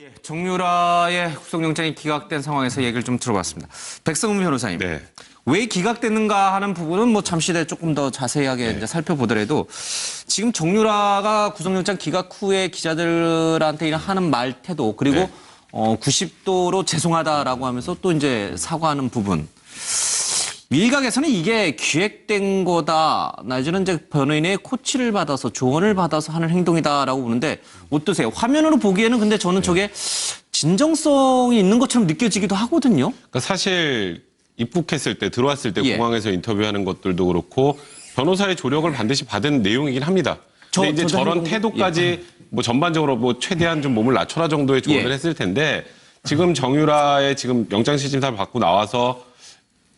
예, 정유라의 구속영장이 기각된 상황에서 얘기를 좀 들어봤습니다. 백성훈 변호사님. 네. 왜 기각됐는가 하는 부분은 뭐 잠시 후에 조금 더 자세하게 이제 살펴보더라도 지금 정유라가 구속영장 기각 후에 기자들한테 하는 말 태도 그리고 네. 어, 90도로 죄송하다라고 하면서 또 이제 사과하는 부분. 일각에서는 이게 기획된 거다. 내지는 이제 변호인의 코치를 받아서 조언을 받아서 하는 행동이다라고 보는데 어떠세요? 화면으로 보기에는 근데 저는 저게 진정성이 있는 것처럼 느껴지기도 하거든요. 그러니까 사실 입국했을 때 들어왔을 때 예. 공항에서 인터뷰하는 것들도 그렇고 변호사의 조력을 반드시 받은 내용이긴 합니다. 저- 근데 이제 저도 저런 행동- 태도까지 뭐 전반적으로 뭐 최대한 좀 몸을 낮춰라 정도의 조언을 예. 했을 텐데 지금 정유라의 지금 영장실질사를 받고 나와서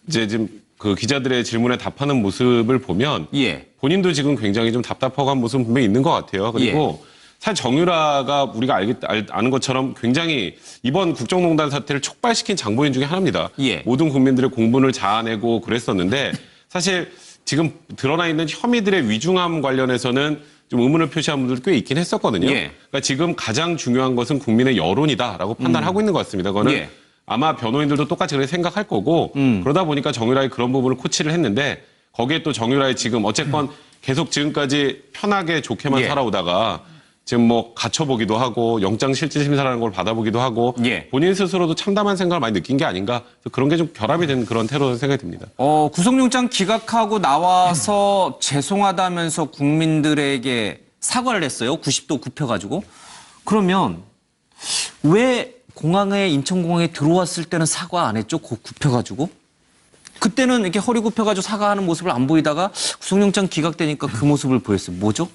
이제 지금 그 기자들의 질문에 답하는 모습을 보면 예. 본인도 지금 굉장히 좀 답답하고 한 모습은 분명히 있는 것 같아요. 그리고 예. 사실 정유라가 우리가 알겠, 알, 아는 것처럼 굉장히 이번 국정농단 사태를 촉발시킨 장본인 중에 하나입니다. 예. 모든 국민들의 공분을 자아내고 그랬었는데 사실 지금 드러나 있는 혐의들의 위중함 관련해서는 좀 의문을 표시한 분들도 꽤 있긴 했었거든요. 예. 그러니까 지금 가장 중요한 것은 국민의 여론이다라고 판단하고 있는 것 같습니다. 그거는 예. 아마 변호인들도 똑같이 그렇게 생각할 거고 음. 그러다 보니까 정유라의 그런 부분을 코치를 했는데 거기에 또 정유라의 지금 어쨌건 계속 지금까지 편하게 좋게만 예. 살아오다가 지금 뭐 갇혀보기도 하고 영장 실질 심사라는 걸 받아보기도 하고 예. 본인 스스로도 참담한 생각을 많이 느낀 게 아닌가 그런 게 좀 결합이 된 그런 테러 생각이 듭니다. 어, 구속영장 기각하고 나와서 죄송하다면서 국민들에게 사과를 했어요. 90도 굽혀가지고. 그러면 왜 공항에 인천공항에 들어왔을 때는 사과 안 했죠? 고- 굽혀가지고. 그때는 이렇게 허리 굽혀가지고 사과하는 모습을 안 보이다가 구속영장 기각되니까 그 모습을 보였어요. 뭐죠?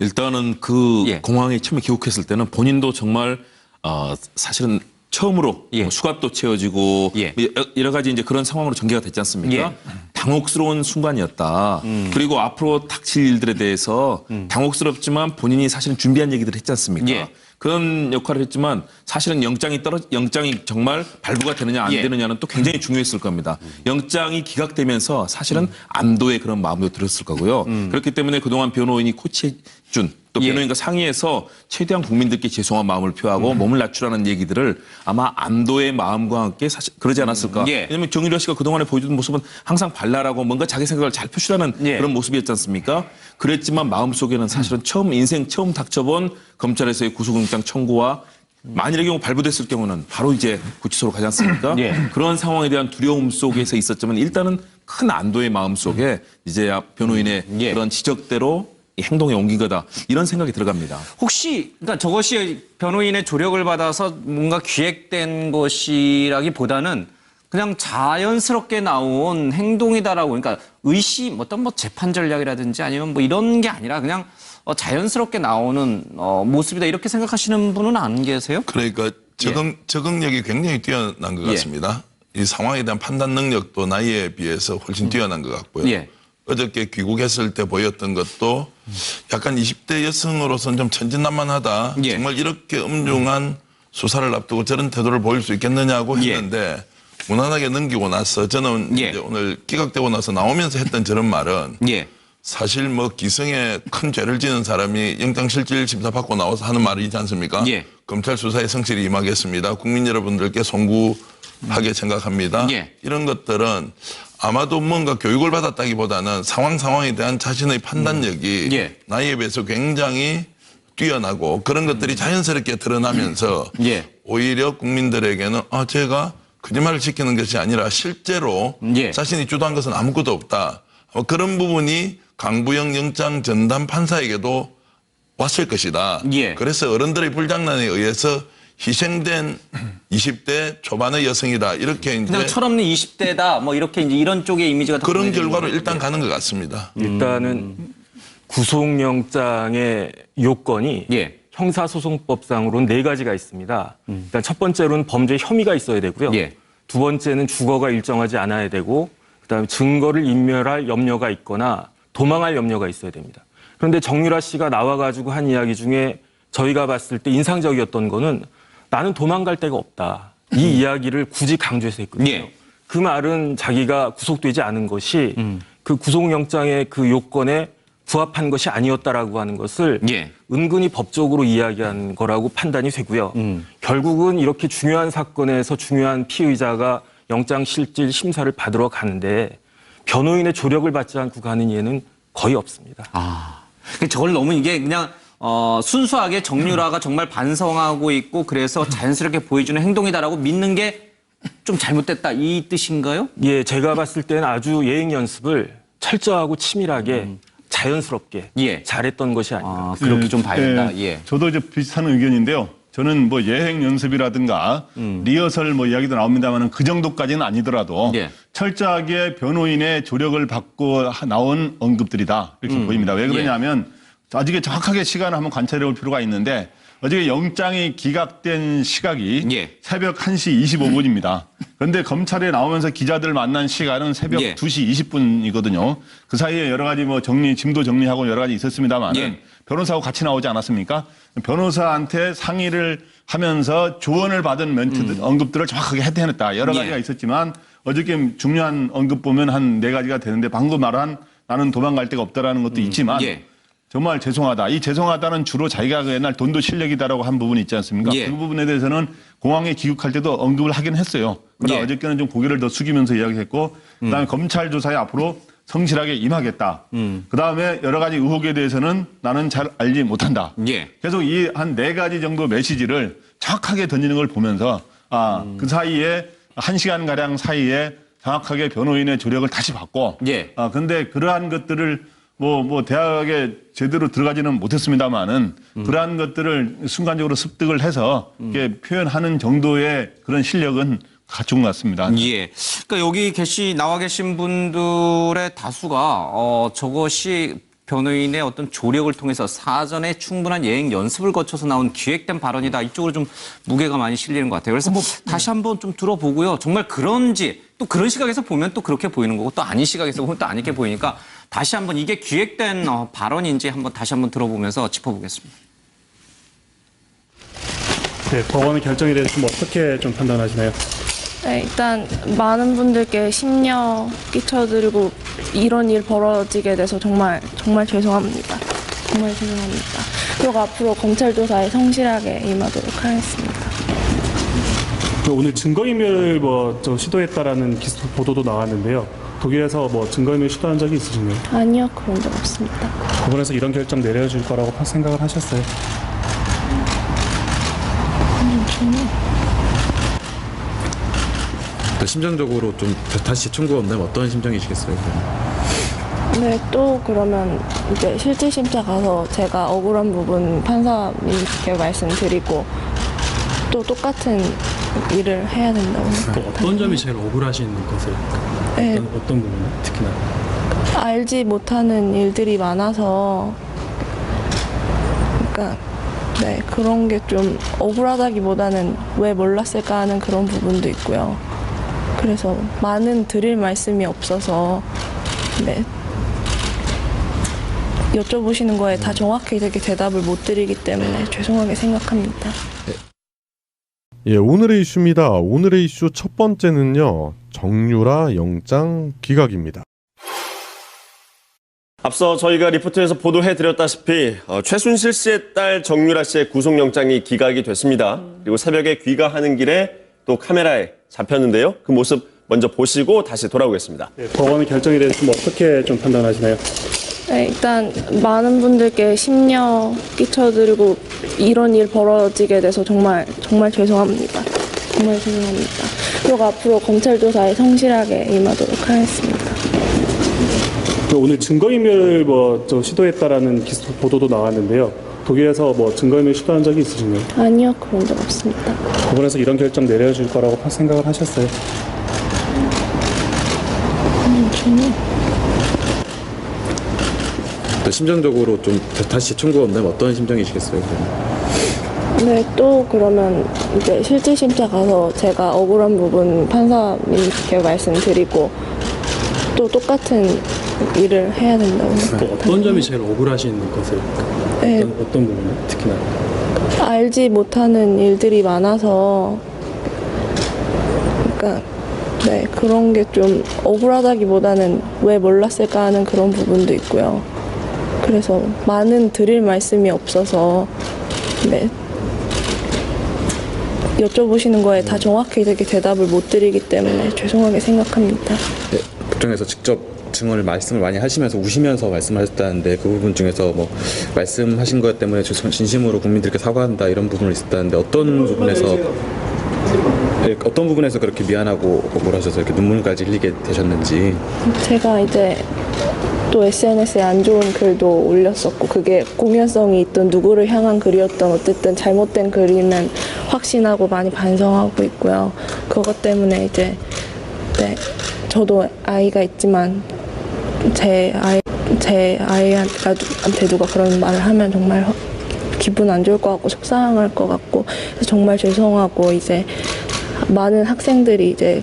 일단은 그 예. 공항에 처음에 귀국했을 때는 본인도 정말 어 사실은 처음으로 예. 뭐 수갑도 채워지고 예. 뭐 여- 여러 가지 이제 그런 상황으로 전개가 됐지 않습니까? 예. 당혹스러운 순간이었다. 그리고 앞으로 닥칠 일들에 대해서 당혹스럽지만 본인이 사실은 준비한 얘기들을 했지 않습니까? 예. 그런 역할을 했지만 사실은 영장이 떨어 영장이 정말 발부가 되느냐 안 예. 되느냐는 또 굉장히 중요했을 겁니다. 영장이 기각되면서 사실은 안도의 그런 마음도 들었을 거고요. 그렇기 때문에 그동안 변호인이 코치 해준 또 예. 변호인과 상의해서 최대한 국민들께 죄송한 마음을 표하고 몸을 낮추라는 얘기들을 아마 안도의 마음과 함께 사실 그러지 않았을까. 예. 왜냐하면 정유라 씨가 그동안에 보여준 모습은 항상 발랄하고 뭔가 자기 생각을 잘 표출하는 예. 그런 모습이었지 않습니까? 그랬지만 마음속에는 사실은 처음 인생 처음 닥쳐본 검찰에서의 구속영장 청구와 만일의 경우 발부됐을 경우는 바로 이제 구치소로 가지 않습니까? 예. 그런 상황에 대한 두려움 속에서 있었지만 일단은 큰 안도의 마음 속에 이제 변호인의 예. 그런 지적대로 이 행동에 옮긴 거다 이런 생각이 들어갑니다. 혹시 그러니까 저것이 변호인의 조력을 받아서 뭔가 기획된 것이라기보다는 그냥 자연스럽게 나온 행동이다라고 그러니까 의심 어떤 뭐 재판 전략이라든지 아니면 뭐 이런 게 아니라 그냥 어, 자연스럽게 나오는 어, 모습이다 이렇게 생각하시는 분은 안 계세요? 그러니까 적응, 적응력이 굉장히 뛰어난 것 예. 같습니다. 이 상황에 대한 판단 능력도 나이에 비해서 훨씬 뛰어난 것 같고요. 예. 어저께 귀국했을 때 보였던 것도 약간 20대 여성으로서는 좀 천진난만하다. 예. 정말 이렇게 엄중한 수사를 앞두고 저런 태도를 보일 수 있겠느냐고 예. 했는데 무난하게 넘기고 나서 저는 예. 오늘 기각되고 나서 나오면서 했던 저런 말은 예. 사실 뭐 기성에 큰 죄를 지는 사람이 영장실질 심사 받고 나와서 하는 말이지 않습니까? 예. 검찰 수사에 성실히 임하겠습니다. 국민 여러분들께 송구하게 생각합니다. 예. 이런 것들은 아마도 뭔가 교육을 받았다기보다는 상황 상황에 대한 자신의 판단력이 예. 나이에 비해서 굉장히 뛰어나고 그런 것들이 자연스럽게 드러나면서 예. 오히려 국민들에게는 아 제가 거짓말을 지키는 것이 아니라 실제로 예. 자신이 주도한 것은 아무것도 없다. 어, 그런 부분이 강부영 영장 전담 판사에게도 왔을 것이다. 예. 그래서 어른들의 불장난에 의해서 희생된 20대 초반의 여성이다. 이렇게 그냥 이제 철없는 20대다 뭐 이렇게 이제 이런 쪽의 이미지가 더 그런 결과로 거예요. 일단 가는 것 같습니다. 일단은 구속영장의 요건이 예. 형사소송법상으로는 네 가지가 있습니다. 일단 첫 번째로는 범죄 혐의가 있어야 되고요. 예. 두 번째는 주거가 일정하지 않아야 되고 그다음에 증거를 인멸할 염려가 있거나 도망할 염려가 있어야 됩니다. 그런데 정유라 씨가 나와 가지고 한 이야기 중에 저희가 봤을 때 인상적이었던 거는 나는 도망갈 데가 없다. 이 이야기를 굳이 강조해서 했거든요. 예. 그 말은 자기가 구속되지 않은 것이 그 구속영장의 그 요건에 부합한 것이 아니었다라고 하는 것을 예. 은근히 법적으로 이야기한 거라고 판단이 되고요. 결국은 이렇게 중요한 사건에서 중요한 피의자가 영장 실질 심사를 받으러 가는데 변호인의 조력을 받지 않고 가는 예는 거의 없습니다. 아, 그러니까 저걸 너무 이게 그냥 어, 순수하게 정유라가 정말 반성하고 있고 그래서 자연스럽게 보여주는 행동이다라고 믿는 게 좀 잘못됐다 이 뜻인가요? 예, 제가 봤을 때는 아주 예행 연습을 철저하고 치밀하게 자연스럽게 예. 잘했던 것이 아닌가. 아, 그렇게 좀 봐야 된다. 예. 저도 이제 비슷한 의견인데요. 저는 뭐 예행 연습이라든가 리허설 뭐 이야기도 나옵니다만은 그 정도까지는 아니더라도 예. 철저하게 변호인의 조력을 받고 하- 나온 언급들이다 이렇게 보입니다. 왜 그러냐면 아직에 정확하게 시간을 한번 관찰해 볼 필요가 있는데 어저께 영장이 기각된 시각이 예. 새벽 1시 25분입니다. 그런데 검찰에 나오면서 기자들 만난 시간은 새벽 예. 2시 20분이거든요. 그 사이에 여러 가지 뭐 정리, 짐도 정리하고 여러 가지 있었습니다만은 예. 변호사하고 같이 나오지 않았습니까? 변호사한테 상의를 하면서 조언을 받은 멘트들, 언급들을 정확하게 해냈다. 여러 음. 예. 가지가 있었지만 어저께 중요한 언급 보면 한 네 가지가 되는데 방금 말한 나는 도망갈 데가 없다라는 것도 있지만 예. 정말 죄송하다. 이 죄송하다는 주로 자기가 그 옛날 돈도 실력이다라고 한 부분이 있지 않습니까? 예. 그 부분에 대해서는 공항에 귀국할 때도 언급을 하긴 했어요. 그러나 예. 어저께는 좀 고개를 더 숙이면서 이야기했고 그다음에 검찰 조사에 앞으로 성실하게 임하겠다. 그다음에 여러 가지 의혹에 대해서는 나는 잘 알지 못한다. 예. 계속 이 한 네 가지 정도 메시지를 정확하게 던지는 걸 보면서 아, 그 사이에 한 시간 가량 사이에 정확하게 변호인의 조력을 다시 받고 예. 아, 근데 그러한 것들을 뭐, 뭐, 대학에 제대로 들어가지는 못했습니다만은 그러한 것들을 순간적으로 습득을 해서 이렇게 표현하는 정도의 그런 실력은 갖춘 것 같습니다. 예. 그러니까 여기 계시 나와 계신 분들의 다수가 어 저것이 변호인의 어떤 조력을 통해서 사전에 충분한 예행 연습을 거쳐서 나온 기획된 발언이다. 이쪽으로 좀 무게가 많이 실리는 것 같아요. 그래서 다시 한번 좀 들어보고요. 정말 그런지 또 그런 시각에서 보면 또 그렇게 보이는 거고 또 아닌 시각에서 보면 또 아니게 보이니까 다시 한번 이게 기획된 어, 발언인지 한번 다시 한번 들어보면서 짚어보겠습니다. 네, 법원의 결정에 대해서 좀 어떻게 좀 판단하시나요? 네, 일단 많은 분들께 심려 끼쳐드리고 이런 일 벌어지게 돼서 정말 정말 죄송합니다. 정말 죄송합니다. 그리고 앞으로 검찰 조사에 성실하게 임하도록 하겠습니다. 그 오늘 증거인멸을 뭐좀 시도했다라는 기사 보도도 나왔는데요. 독일에서 뭐 증거인멸 시도한 적이 있으신가요? 아니요, 그런 적 없습니다. 법원에서 이런 결정 내려줄 거라고 생각을 하셨어요? 또 심정적으로 좀 다시 청구가 온다면 어떤 심정이시겠어요? 네, 또 그러면 이제 실질 심사 가서 제가 억울한 부분 판사님께 말씀드리고 또 똑같은 일을 해야 된다고 또 생각합니다. 어떤 점이 제일 억울하신 것을 네, 어떤, 어떤 부분 특히나 알지 못하는 일들이 많아서 그러니까 네 그런 게 좀 억울하다기보다는 왜 몰랐을까 하는 그런 부분도 있고요. 그래서 많은 드릴 말씀이 없어서 네 여쭤보시는 거에 다 정확히 되게 대답을 못 드리기 때문에 죄송하게 생각합니다. 예, 오늘의 이슈입니다. 오늘의 이슈 첫 번째는요. 정유라 영장 기각입니다. 앞서 저희가 리포트에서 보도해드렸다시피 어, 최순실 씨의 딸 정유라 씨의 구속영장이 기각이 됐습니다. 그리고 새벽에 귀가하는 길에 또 카메라에 잡혔는데요. 그 모습 먼저 보시고 다시 돌아오겠습니다. 네, 법원의 결정에 대해서 좀 어떻게 좀 판단하시나요? 네, 일단 많은 분들께 심려 끼쳐드리고 이런 일 벌어지게 돼서 정말 정말 죄송합니다. 정말 죄송합니다. 그리고 앞으로 검찰 조사에 성실하게 임하도록 하겠습니다. 그 오늘 증거인멸을 뭐좀 시도했다라는 보도도 나왔는데요. 독일에서 뭐 증거인멸 시도한 적이 있으신가요? 아니요, 그런 적 없습니다. 법원에서 이런 결정 내려줄 거라고 생각을 하셨어요? 또 심정적으로 좀 다시 청구가 온다면 어떤 심정이시겠어요? 그러면? 네, 또 그러면 이제 실질 심사 가서 제가 억울한 부분 판사님께 말씀드리고 또 똑같은 일을 해야 된다고 또 생각합니다. 어떤 점이 제일 억울하신 것을 네, 어떤, 어떤 부분 특히나 알지 못하는 일들이 많아서 그러니까 네 그런 게 좀 억울하다기보다는 왜 몰랐을까 하는 그런 부분도 있고요. 그래서 많은 드릴 말씀이 없어서 네. 여쭤보시는 거에 다 정확히 되게 대답을 못 드리기 때문에 죄송하게 생각합니다. 네, 국정에서 직접 증언을 말씀을 많이 하시면서 우시면서 말씀하셨다는데 그 부분 중에서 뭐 말씀하신 것 때문에 진심으로 국민들께 사과한다 이런 부분을 있었다는데 어떤 부분에서 네, 어떤 부분에서 그렇게 미안하고 뭐라 하셔서 이렇게 눈물까지 흘리게 되셨는지 제가 이제 또 SNS에 안 좋은 글도 올렸었고 그게 공연성이 있던 누구를 향한 글이었던 어쨌든 잘못된 글이면 확신하고 많이 반성하고 있고요. 그것 때문에 이제 네, 저도 아이가 있지만 제 아이 제 아이한테 누가 그런 말을 하면 정말 허- 기분 안 좋을 것 같고 속상할 것 같고 정말 죄송하고 이제 많은 학생들이 이제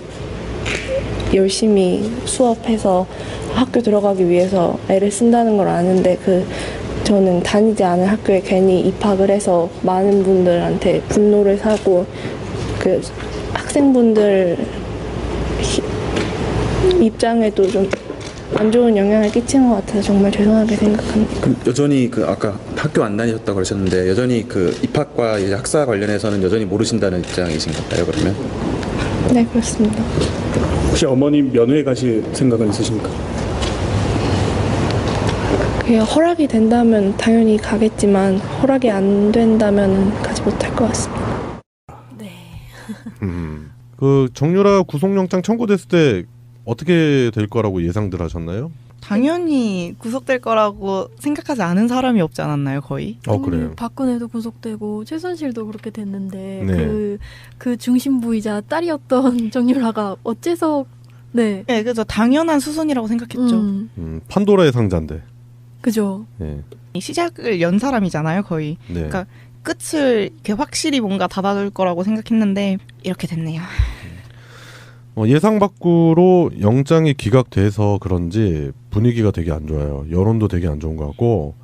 열심히 수업해서 학교 들어가기 위해서 애를 쓴다는 걸 아는데 그 저는 다니지 않은 학교에 괜히 입학을 해서 많은 분들한테 분노를 사고 그 학생분들 히- 입장에도 좀 안 좋은 영향을 끼친 것 같아서 정말 죄송하게 생각합니다. 그럼 여전히 그 아까 학교 안 다니셨다고 그러셨는데 여전히 그 입학과 이제 학사 관련해서는 여전히 모르신다는 입장이신 건가요 그러면? 네 그렇습니다. 혹시 어머니 면회 가실 생각은 있으십니까? 그게 허락이 된다면 당연히 가겠지만 허락이 안 된다면 가지 못할 것 같습니다. 음. 그 정유라 구속영장 청구됐을 때 어떻게 될 거라고 예상들 하셨나요? 당연히 구속될 거라고 생각하지 않은 사람이 없지 않았나요, 거의? 어 그래요. 박근혜도 구속되고 최순실도 그렇게 됐는데 네. 그, 그 중심부이자 딸이었던 정유라가 어째서 네. 네, 그죠. 당연한 수순이라고 생각했죠. 음, 음, 판도라의 상자인데. 그죠. 네. 시작을 연 사람이잖아요, 거의. 네. 그러니까 끝을 이렇게 확실히 뭔가 닫아둘 거라고 생각했는데 이렇게 됐네요. 어, 예상 밖으로 영장이 기각돼서 그런지 분위기가 되게 안 좋아요. 여론도 되게 안 좋은 것 같고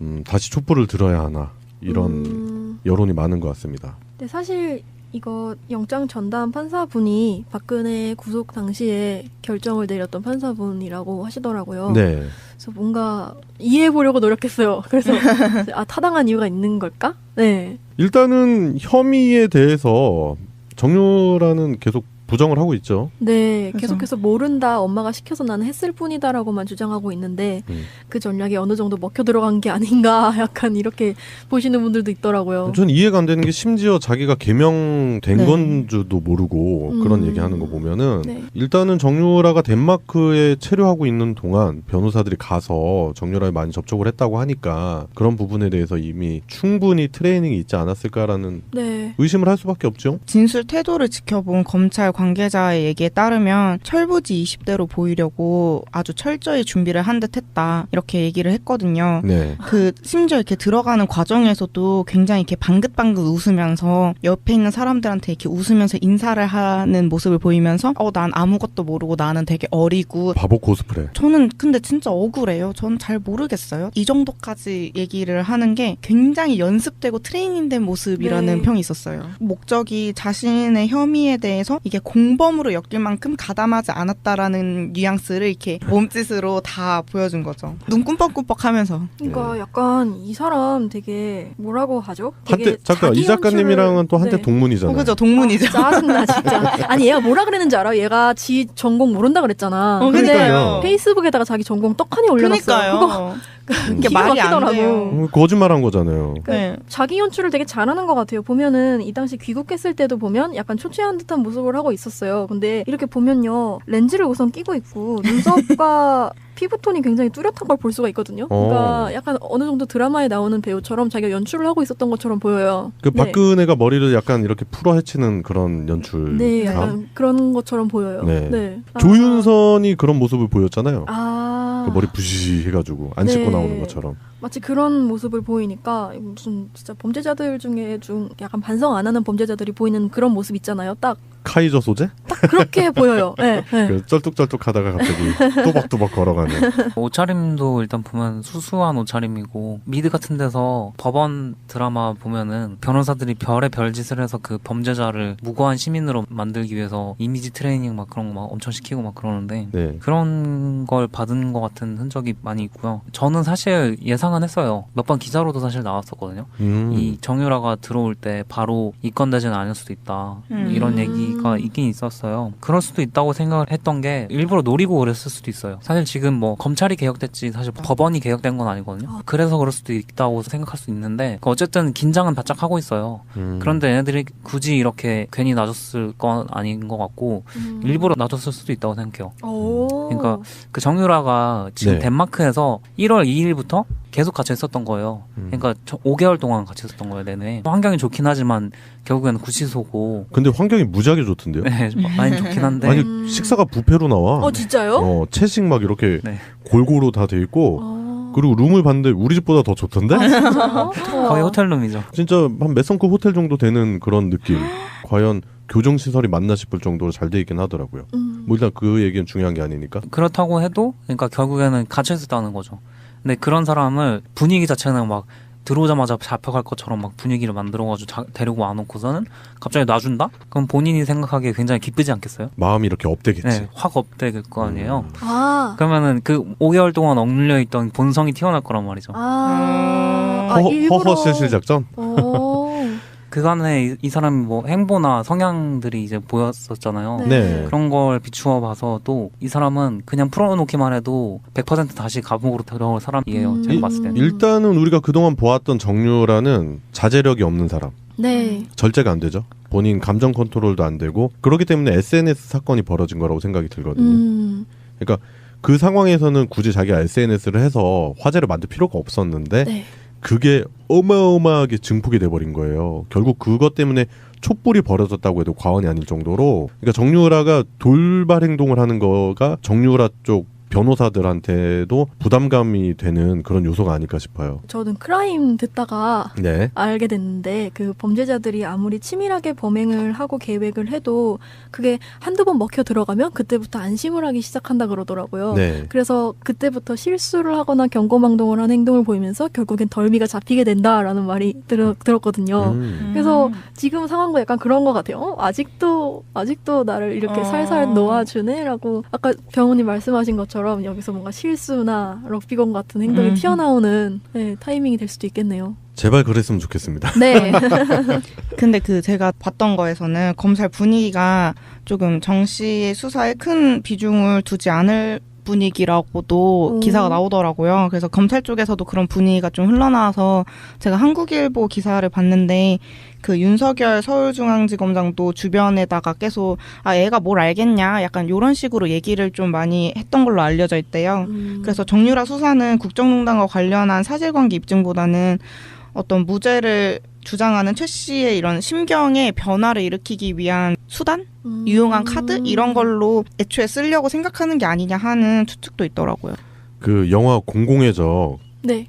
음, 다시 촛불을 들어야 하나 이런 음, 여론이 많은 것 같습니다. 근데 사실 이거 영장 전담 판사분이 박근혜 구속 당시에 결정을 내렸던 판사분이라고 하시더라고요. 네. 그래서 뭔가 이해해 보려고 노력했어요. 그래서 아 타당한 이유가 있는 걸까? 네. 일단은 혐의에 대해서 정유라는 계속 부정을 하고 있죠. 네, 그래서- 계속해서 모른다, 엄마가 시켜서 나는 했을 뿐이다라고만 주장하고 있는데 음. 그 전략이 어느 정도 먹혀 들어간 게 아닌가 약간 이렇게 보시는 분들도 있더라고요. 전 이해가 안 되는 게 심지어 자기가 개명된 네. 건지도 모르고 그런 음. 얘기하는 거 보면은 네. 일단은 정유라가 덴마크에 체류하고 있는 동안 변호사들이 가서 정유라에 많이 접촉을 했다고 하니까 그런 부분에 대해서 이미 충분히 트레이닝이 있지 않았을까라는 네. 의심을 할 수밖에 없죠. 진술 태도를 지켜본 검찰 관계자의 얘기에 따르면 철부지 20대로 보이려고 아주 철저히 준비를 한 듯 했다. 이렇게 얘기를 했거든요. 네. 그 심지어 이렇게 들어가는 과정에서도 굉장히 이렇게 방긋방긋 웃으면서 옆에 있는 사람들한테 이렇게 웃으면서 인사를 하는 모습을 보이면서 어 난 아무것도 모르고 나는 되게 어리고 바보 코스프레. 저는 근데 진짜 억울해요. 저는 잘 모르겠어요. 이 정도까지 얘기를 하는 게 굉장히 연습되고 트레이닝된 모습이라는 네. 평이 있었어요. 목적이 자신의 혐의에 대해서 이게 공범으로 엮일 만큼 가담하지 않았다라는 뉘앙스를 이렇게 몸짓으로 다 보여준 거죠. 눈 꿈뻑꿈뻑 하면서. 그러니까 약간 이 사람 되게 뭐라고 하죠? 되게 한때 잠깐 이 작가님이랑은 또 한때 네. 동문이잖아요. 어, 그죠. 동문이죠. 아, 짜증나 진짜. 아니 얘가 뭐라 그랬는지 알아? 얘가 지 전공 모른다 그랬잖아. 어, 근데 그러니까요. 페이스북에다가 자기 전공 떡하니 올려놨어요. 그거 기가 말이 안 막히더라고. 돼요. 음, 거짓말한 거잖아요. 네. 자기 연출을 되게 잘하는 것 같아요. 보면은 이 당시 귀국했을 때도 보면 약간 초췌한 듯한 모습을 하고 있었어요. 근데 이렇게 보면요 렌즈를 우선 끼고 있고 눈썹과 피부톤이 굉장히 뚜렷한 걸 볼 수가 있거든요. 그러니까 어. 약간 어느 정도 드라마에 나오는 배우처럼 자기가 연출을 하고 있었던 것처럼 보여요. 그 네. 박근혜가 머리를 약간 이렇게 풀어 헤치는 그런 연출. 네, 약간 그런 것처럼 보여요. 네. 네. 아. 조윤선이 그런 모습을 보였잖아요. 아, 그 머리 부시 해가지고 안 씻고 네. 나오는 것처럼. 마치 그런 모습을 보이니까 무슨 진짜 범죄자들 중에 좀 약간 반성 안 하는 범죄자들이 보이는 그런 모습 있잖아요. 딱 카이저 소재? 그렇게 보여요. 네, 네. 그 쩔뚝쩔뚝 하다가 갑자기 또박또박 걸어가는. 옷차림도 일단 보면 수수한 옷차림이고 미드 같은 데서 법원 드라마 보면은 변호사들이 별의 별짓을 해서 그 범죄자를 무고한 시민으로 만들기 위해서 이미지 트레이닝 막 그런 거 막 엄청 시키고 막 그러는데 네. 그런 걸 받은 것 같은 흔적이 많이 있고요. 저는 사실 예상은 했어요. 몇 번 기사로도 사실 나왔었거든요. 음. 이 정유라가 들어올 때 바로 이권 대제는 아닐 수도 있다. 음. 이런 얘기 가 있긴 있었어요. 그럴 수도 있다고 생각을 했던 게 일부러 노리고 그랬을 수도 있어요. 사실 지금 뭐 검찰이 개혁됐지 사실 법원이 개혁된 건 아니거든요. 그래서 그럴 수도 있다고 생각할 수 있는데 어쨌든 긴장은 바짝 하고 있어요. 음. 그런데 얘네들이 굳이 이렇게 괜히 놔줬을 건 아닌 것 같고 일부러 놔줬을 수도 있다고 생각해요. 오. 그러니까 그 정유라가 지금 네. 덴마크에서 1월 2일부터 계속 갇혀 있었던 거예요. 음. 그러니까 5개월 동안 갇혀 있었던 거예요, 내내. 환경이 좋긴 하지만 결국에는 구치소고. 근데 환경이 무지하게 좋던데요? 네, 많이 좋긴 한데. 아니 식사가 부페로 나와. 어 진짜요? 어, 채식 막 이렇게 네. 골고루 다 돼 있고 어. 그리고 룸을 봤는데 우리 집보다 더 좋던데? 거의 호텔룸이죠. 진짜 한 몇 성급 호텔 정도 되는 그런 느낌. 과연 교정 시설이 맞나 싶을 정도로 잘 돼 있긴 하더라고요. 음. 뭐 일단 그 얘기는 중요한 게 아니니까. 그렇다고 해도, 그러니까 결국에는 갇혀 있었다는 거죠. 근데 그런 사람을 분위기 자체는 막 들어오자마자 잡혀갈 것처럼 막 분위기를 만들어가지고 자- 데리고 와놓고서는 갑자기 놔준다? 그럼 본인이 생각하기에 굉장히 기쁘지 않겠어요? 마음이 이렇게 업되겠지. 네, 확 업될 거 아니에요. 아. 그러면은 그 5개월 동안 억눌려 있던 본성이 튀어나올 거란 말이죠. 아. 아 허, 일부러. 허허 실실 작전? 오. 그간에 이, 이 사람이 뭐 행보나 성향들이 이제 보였었잖아요. 네. 네. 그런 걸 비추어 봐서도 이 사람은 그냥 풀어놓기만 해도 100% 다시 감옥으로 들어올 사람이에요. 음. 제가 봤을 때는. 일단은 우리가 그동안 보았던 정유라는 자제력이 없는 사람. 네. 절제가 안 되죠. 본인 감정 컨트롤도 안 되고 그렇기 때문에 SNS 사건이 벌어진 거라고 생각이 들거든요. 음. 그러니까 그 상황에서는 굳이 자기가 SNS를 해서 화제를 만들 필요가 없었는데 네. 그게 어마어마하게 증폭이 돼버린 거예요. 결국 그것 때문에 촛불이 벌어졌다고 해도 과언이 아닐 정도로 그러니까 정유라가 돌발 행동을 하는 거가 정유라 쪽 변호사들한테도 부담감이 되는 그런 요소가 아닐까 싶어요. 저는 크라임 듣다가 네. 알게 됐는데 그 범죄자들이 아무리 치밀하게 범행을 하고 계획을 해도 그게 한두 번 먹혀 들어가면 그때부터 안심을 하기 시작한다 그러더라고요. 네. 그래서 그때부터 실수를 하거나 경고망동을 하는 행동을 보이면서 결국엔 덜미가 잡히게 된다라는 말이 들, 들었거든요. 음. 그래서 지금 상황도 약간 그런 것 같아요. 어, 아직도 아직도 나를 이렇게 어. 살살 놓아주네라고 아까 병훈님 말씀하신 것처럼 여기서 뭔가 실수나 럭비공 같은 행동이 음. 튀어나오는 네, 타이밍이 될 수도 있겠네요. 제발 그랬으면 좋겠습니다. 네. 근데 그 제가 봤던 거에서는 검찰 분위기가 조금 정 씨의 수사에 큰 비중을 두지 않을 분위기라고도 오. 기사가 나오더라고요. 그래서 검찰 쪽에서도 그런 분위기가 좀 흘러나와서 제가 한국일보 기사를 봤는데 그 윤석열 서울중앙지검장도 주변에다가 계속 아 애가 뭘 알겠냐 약간 요런 식으로 얘기를 좀 많이 했던 걸로 알려져 있대요. 음. 그래서 정유라 수사는 국정농단과 관련한 사실관계 입증보다는 어떤 무죄를 주장하는 최 씨의 이런 심경의 변화를 일으키기 위한 수단? 음. 유용한 카드? 이런 걸로 애초에 쓰려고 생각하는 게 아니냐 하는 추측도 있더라고요. 그 영화 공공의 적 네.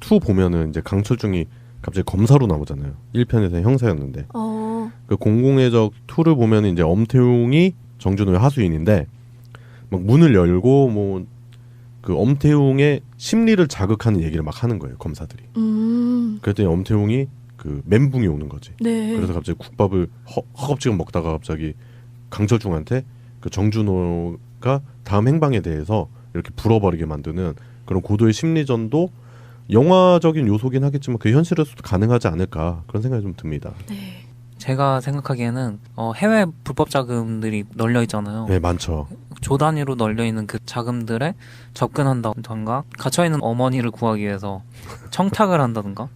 2 보면은 이제 강철중이 갑자기 검사로 나오잖아요. 1편에서 형사였는데. 어. 그 공공의 적 2를 보면은 이제 엄태웅이 정준호의 하수인인데 막 문을 열고 뭐 그 엄태웅의 심리를 자극하는 얘기를 막 하는 거예요, 검사들이. 음. 그랬더니 엄태웅이 그 멘붕이 오는 거지. 네. 그래서 갑자기 국밥을 허, 허겁지겁 먹다가 갑자기 강철중한테 그 정준호가 다음 행방에 대해서 이렇게 불어버리게 만드는 그런 고도의 심리전도 영화적인 요소긴 하겠지만 그 현실에서도 가능하지 않을까 그런 생각이 좀 듭니다. 제가 생각하기에는 어, 해외 불법 자금들이 널려 있잖아요. 네, 많죠. 조 단위로 널려 있는 그 자금들에 접근한다던가 갇혀 있는 어머니를 구하기 위해서 청탁을 한다든가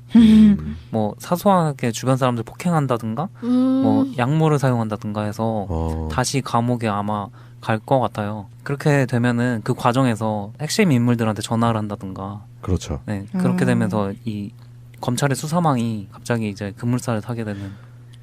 뭐 사소하게 주변 사람들 폭행한다든가 음. 뭐 약물을 사용한다든가 해서 어, 다시 감옥에 아마 갈 것 같아요. 그렇게 되면은 그 과정에서 핵심 인물들한테 전화를 한다든가 그렇죠. 네 그렇게 음. 되면서 이 검찰의 수사망이 갑자기 이제 급물살을 타게 되는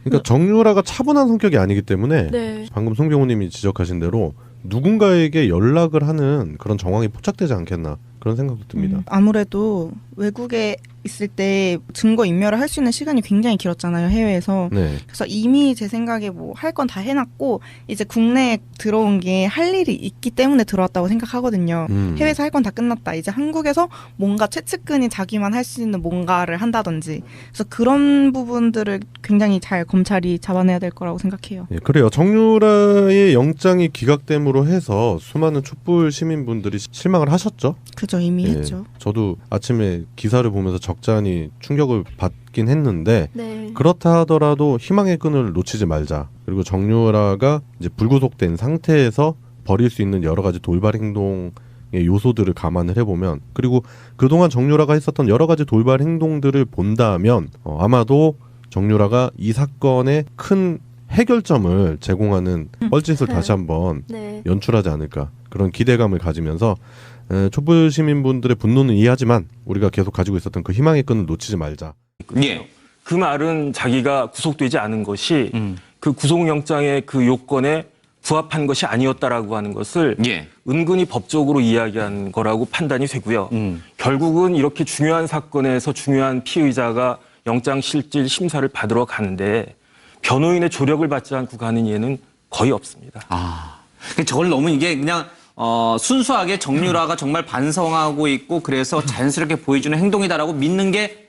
그러니까 정유라가 차분한 성격이 아니기 때문에 네. 방금 송병호님이 지적하신 대로 누군가에게 연락을 하는 그런 정황이 포착되지 않겠나 그런 생각도 듭니다. 음, 아무래도 외국에 있을 때 증거 인멸을 할 수 있는 시간이 굉장히 길었잖아요 해외에서 네. 그래서 이미 제 생각에 뭐 할 건 다 해놨고 이제 국내에 들어온 게 할 일이 있기 때문에 들어왔다고 생각하거든요 음. 해외에서 할 건 다 끝났다 이제 한국에서 뭔가 최측근이 자기만 할 수 있는 뭔가를 한다든지 그래서 그런 부분들을 굉장히 잘 검찰이 잡아내야 될 거라고 생각해요 예, 그래요. 정유라의 영장이 기각됨으로 해서 수많은 촛불 시민분들이 시- 실망을 하셨죠. 그죠 이미 예, 했죠 저도 아침에 기사를 보면서 적잖이 충격을 받긴 했는데 네. 그렇다 하더라도 희망의 끈을 놓치지 말자. 그리고 정유라가 이제 불구속된 상태에서 벌일 수 있는 여러 가지 돌발 행동의 요소들을 감안을 해보면 그리고 그동안 정유라가 했었던 여러 가지 돌발 행동들을 본다면 어, 아마도 정유라가 이 사건의 큰 해결점을 제공하는 뻘짓을 다시 한번 네. 연출하지 않을까 그런 기대감을 가지면서 에, 촛불 시민분들의 분노는 이해하지만 우리가 계속 가지고 있었던 그 희망의 끈을 놓치지 말자. 예. 그 말은 자기가 구속되지 않은 것이 그 구속영장의 그 요건에 부합한 것이 아니었다라고 하는 것을 예. 은근히 법적으로 이야기한 거라고 판단이 되고요. 음. 결국은 이렇게 중요한 사건에서 중요한 피의자가 영장 실질 심사를 받으러 가는데 변호인의 조력을 받지 않고 가는 예는 거의 없습니다. 아, 그러니까 저걸 너무 이게 그냥 어, 순수하게 정유라가 정말 반성하고 있고 그래서 자연스럽게 보여주는 행동이다라고 믿는 게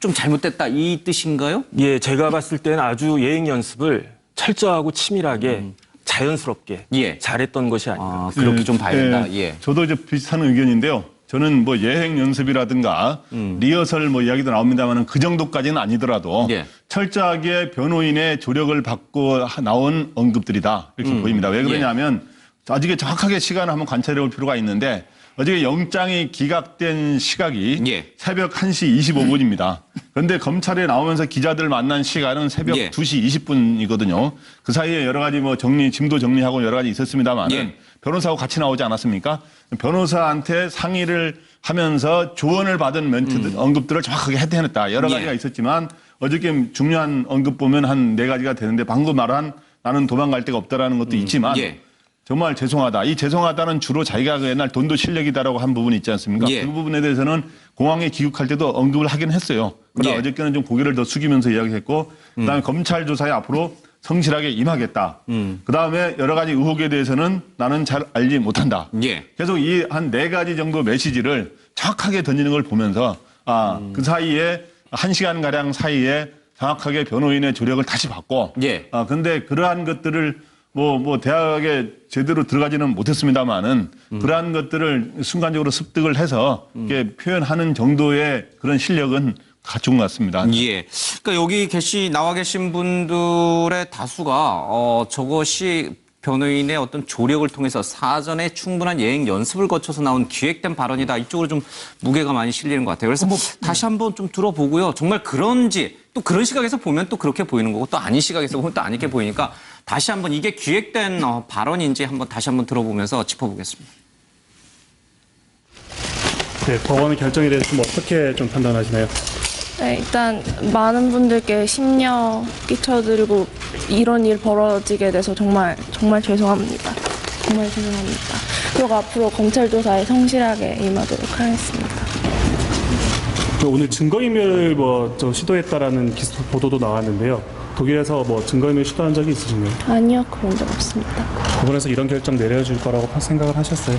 좀 잘못됐다 이 뜻인가요? 예, 제가 봤을 때는 아주 예행 연습을 철저하고 치밀하게 자연스럽게 예. 잘했던 것이 아닌가. 아, 그렇게 좀 봐야 된다. 예. 저도 이제 비슷한 의견인데요. 저는 뭐 예행 연습이라든가 리허설 뭐 이야기도 나옵니다만은 그 정도까지는 아니더라도 예. 철저하게 변호인의 조력을 받고 하- 나온 언급들이다 이렇게 보입니다. 왜 그러냐면 아직 정확하게 시간을 한번 관찰해 볼 필요가 있는데 어저께 영장이 기각된 시각이 예. 새벽 1시 25분입니다. 그런데 검찰에 나오면서 기자들 만난 시간은 새벽 예. 2시 20분이거든요. 그 사이에 여러 가지 뭐 정리, 짐도 정리하고 여러 가지 있었습니다만 은 예. 변호사하고 같이 나오지 않았습니까? 변호사한테 상의를 하면서 조언을 받은 멘트들, 언급들을 정확하게 해냈다. 여러 음. 예. 가지가 있었지만 어저께 중요한 언급 보면 한 네 가지가 되는데 방금 말한 나는 도망갈 데가 없다라는 것도 있지만 예. 정말 죄송하다. 이 죄송하다는 주로 자기가 그 옛날 돈도 실력이다라고 한 부분이 있지 않습니까? 예. 그 부분에 대해서는 공항에 귀국할 때도 언급을 하긴 했어요. 그러나 예. 어저께는 좀 고개를 더 숙이면서 이야기했고, 그다음에 검찰 조사에 앞으로 성실하게 임하겠다. 그다음에 여러 가지 의혹에 대해서는 나는 잘 알지 못한다. 예. 계속 이 한 네 가지 정도 메시지를 정확하게 던지는 걸 보면서 아, 그 사이에 한 시간 가량 사이에 정확하게 변호인의 조력을 다시 받고 예. 아, 근데 그러한 것들을 뭐, 뭐, 대학에 제대로 들어가지는 못했습니다만은 그러한 것들을 순간적으로 습득을 해서 이렇게 표현하는 정도의 그런 실력은 갖춘 것 같습니다. 예. 그러니까 여기 계시 나와 계신 분들의 다수가 어 저것이 변호인의 어떤 조력을 통해서 사전에 충분한 예행 연습을 거쳐서 나온 기획된 발언이다. 이쪽으로 좀 무게가 많이 실리는 것 같아요. 그래서 다시 한번 좀 들어보고요. 정말 그런지 또 그런 시각에서 보면 또 그렇게 보이는 거고 또 아닌 시각에서 보면 또 아니게 보이니까 다시 한번 이게 기획된 어, 발언인지 한번 다시 한번 들어보면서 짚어보겠습니다. 네, 법원의 결정에 대해서 좀 어떻게 좀 판단하시나요? 네, 일단 많은 분들께 심려 끼쳐드리고 이런 일 벌어지게 돼서 정말 정말 죄송합니다. 정말 죄송합니다. 그리고 앞으로 검찰 조사에 성실하게 임하도록 하겠습니다. 그 오늘 증거인멸 뭐저 시도했다라는 기사 보도도 나왔는데요. 독일에서 뭐 증거인멸 시도한 적이 있으신가요? 아니요, 그런 적 없습니다. 법원에서 이런 결정 내려줄 거라고 생각을 하셨어요?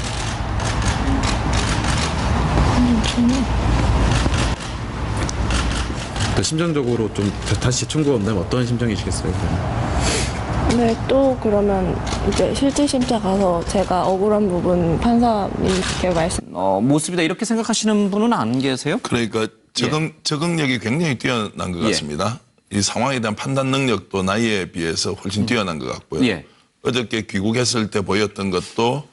또 심정적으로 좀 다시 청구가 온다면 어떤 심정이시겠어요? 네, 또 그러면 이제 실질 심사 가서 제가 억울한 부분 판사님께 말씀. 어, 모습이다 이렇게 생각하시는 분은 안 계세요? 그러니까 적응, 적응력이 굉장히 뛰어난 것 예. 같습니다. 이 상황에 대한 판단 능력도 나이에 비해서 훨씬 뛰어난 것 같고요. 예. 어저께 귀국했을 때 보였던 것도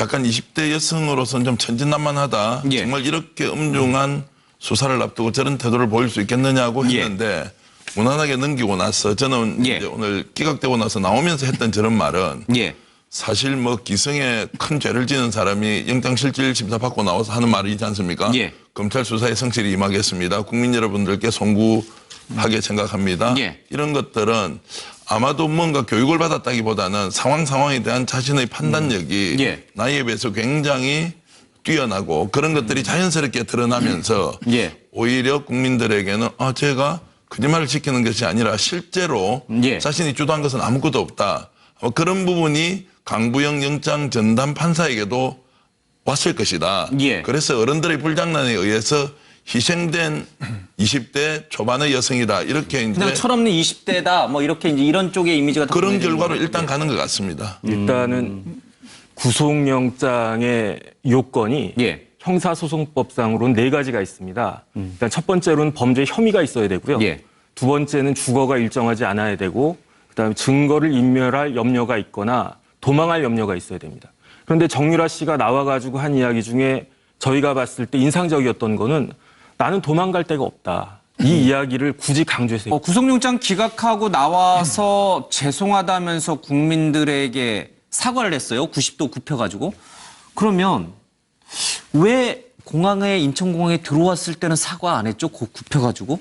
약간 20대 여성으로서는 좀 천진난만하다. 예. 정말 이렇게 엄중한 수사를 앞두고 저런 태도를 보일 수 있겠느냐고 예. 했는데 무난하게 넘기고 나서 저는 예. 이제 오늘 기각되고 나서 나오면서 했던 저런 말은 예. 사실 뭐 기성에 큰 죄를 지는 사람이 영장실질 심사 받고 나와서 하는 말이지 않습니까? 예. 검찰 수사에 성실히 임하겠습니다. 국민 여러분들께 송구 하게 생각합니다. 예. 이런 것들은 아마도 뭔가 교육을 받았다기보다는 상황 상황에 대한 자신의 판단력이 예. 나이에 비해서 굉장히 뛰어나고 그런 것들이 자연스럽게 드러나면서 예. 오히려 국민들에게는 아 제가 거짓말을 지키는 것이 아니라 실제로 예. 자신이 주도한 것은 아무것도 없다. 어, 그런 부분이 강부영 영장 전담 판사에게도 왔을 것이다. 예. 그래서 어른들의 불장난에 의해서 희생된 20대 초반의 여성이다. 이렇게 이제 그냥 철없는 20대다 뭐 이렇게 이제 이런 쪽의 이미지가 더 그런 보이는 결과로 거죠. 일단 가는 것 같습니다. 일단은 구속영장의 요건이 예. 형사소송법상으로는 네 가지가 있습니다. 일단 첫 번째로는 범죄 혐의가 있어야 되고요. 예. 두 번째는 주거가 일정하지 않아야 되고 그다음에 증거를 인멸할 염려가 있거나 도망할 염려가 있어야 됩니다. 그런데 정유라 씨가 나와가지고 한 이야기 중에 저희가 봤을 때 인상적이었던 거는 나는 도망갈 데가 없다. 이 이야기를 굳이 강조해서 어, 구속영장 기각하고 나와서 죄송하다면서 국민들에게 사과를 했어요. 90도 굽혀가지고. 그러면 왜 공항에 인천공항에 들어왔을 때는 사과 안 했죠? 고- 굽혀가지고.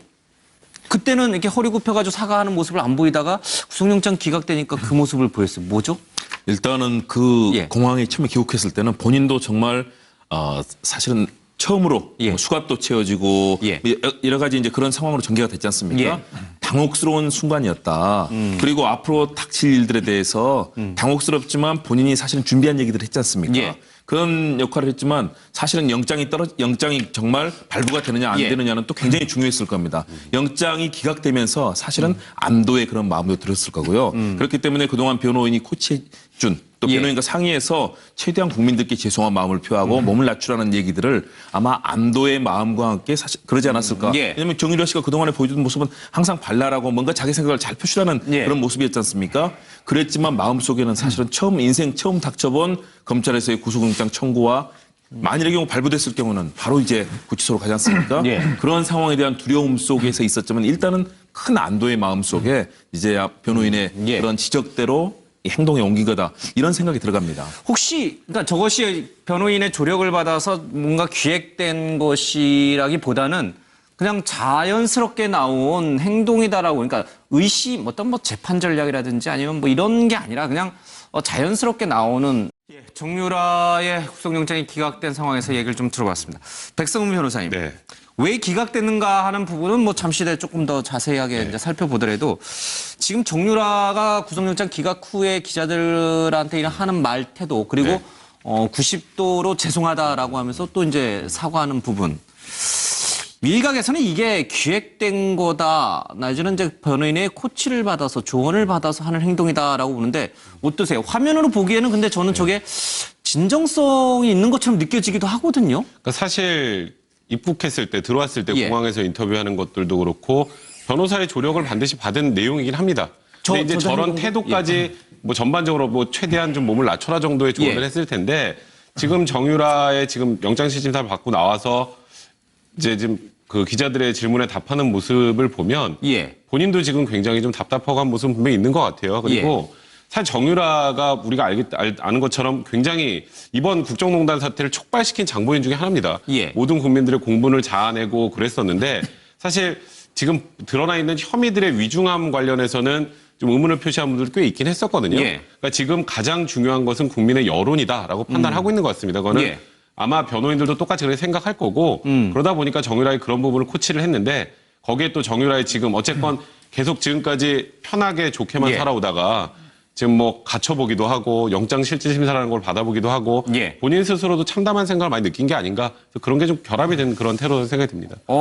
그때는 이렇게 허리 굽혀가지고 사과하는 모습을 안 보이다가 구속영장 기각되니까 그 모습을 보였어요. 뭐죠? 일단은 그 예. 공항에 처음에 귀국했을 때는 본인도 정말 어, 사실은 처음으로 예. 뭐 수갑도 채워지고 예. 뭐 여러- 가지 이제 그런 상황으로 전개가 됐지 않습니까? 예. 당혹스러운 순간이었다. 그리고 앞으로 닥칠 일들에 대해서 당혹스럽지만 본인이 사실은 준비한 얘기들을 했지 않습니까? 예. 그런 역할을 했지만 사실은 영장이 떨어 영장이 정말 발부가 되느냐 안 예. 되느냐는 또 굉장히 중요했을 겁니다. 영장이 기각되면서 사실은 안도의 그런 마음도 들었을 거고요. 그렇기 때문에 그동안 변호인이 코치해준 또 예. 변호인과 상의해서 최대한 국민들께 죄송한 마음을 표하고 몸을 낮추라는 얘기들을 아마 안도의 마음과 함께 사실 그러지 않았을까. 예. 왜냐하면 정유라 씨가 그동안에 보여주던 모습은 항상 발랄하고 뭔가 자기 생각을 잘 표출하는 예. 그런 모습이었지 않습니까? 그랬지만 마음속에는 사실은 처음 인생 처음 닥쳐본 검찰에서의 구속영장 청구와 만일의 경우 발부됐을 경우는 바로 이제 구치소로 가지 않습니까? 예. 그런 상황에 대한 두려움 속에서 있었지만 일단은 큰 안도의 마음 속에 이제 변호인의 예. 그런 지적대로 이 행동에 옮긴 거다 이런 생각이 들어갑니다. 혹시 그러니까 저것이 변호인의 조력을 받아서 뭔가 기획된 것이라기보다는 그냥 자연스럽게 나온 행동이다라고 그러니까 의심 어떤 뭐 재판 전략이라든지 아니면 뭐 이런 게 아니라 그냥 어, 자연스럽게 나오는 예, 정유라의 구속영장이 기각된 상황에서 얘기를 좀 들어봤습니다. 백성훈 변호사님. 네. 왜 기각됐는가 하는 부분은 뭐 잠시 후에 조금 더 자세하게 이제 살펴보더라도 지금 정유라가 구속영장 기각 후에 기자들한테 하는 말 태도 그리고 네. 어 90도로 죄송하다라고 하면서 또 이제 사과하는 부분 일각에서는 이게 기획된 거다 내지는 이제 변호인의 코치를 받아서 조언을 받아서 하는 행동이다라고 보는데 어떠세요? 화면으로 보기에는 근데 저는 저게 진정성이 있는 것처럼 느껴지기도 하거든요. 그러니까 사실 입국했을 때 들어왔을 때 예. 공항에서 인터뷰하는 것들도 그렇고 변호사의 조력을 반드시 받은 내용이긴 합니다. 저- 근데 이제 저런 태도까지 뭐 전반적으로 뭐 최대한 좀 몸을 낮춰라 정도의 조언을 예. 했을 텐데 지금 정유라의 지금 영장실질사를 받고 나와서 이제 지금 그 기자들의 질문에 답하는 모습을 보면 예. 본인도 지금 굉장히 좀 답답하고 한 모습은 분명히 있는 것 같아요. 그리고 예. 사실 정유라가 우리가 알기, 알, 아는 것처럼 굉장히 이번 국정농단 사태를 촉발시킨 장본인 중에 하나입니다. 예. 모든 국민들의 공분을 자아내고 그랬었는데 사실 지금 드러나 있는 혐의들의 위중함 관련해서는 좀 의문을 표시한 분들 꽤 있긴 했었거든요. 예. 그러니까 지금 가장 중요한 것은 국민의 여론이다라고 판단하고 있는 것 같습니다. 그거는 예. 아마 변호인들도 똑같이 그렇게 생각할 거고 음. 그러다 보니까 정유라의 그런 부분을 코치를 했는데 거기에 또 정유라의 지금 어쨌건 계속 지금까지 편하게 좋게만 예. 살아오다가 지금 뭐 갇혀보기도 하고 영장 실질 심사라는 걸 받아보기도 하고 예. 본인 스스로도 참담한 생각을 많이 느낀 게 아닌가 그런 게 좀 결합이 된 그런 테러 생각이 듭니다. 어,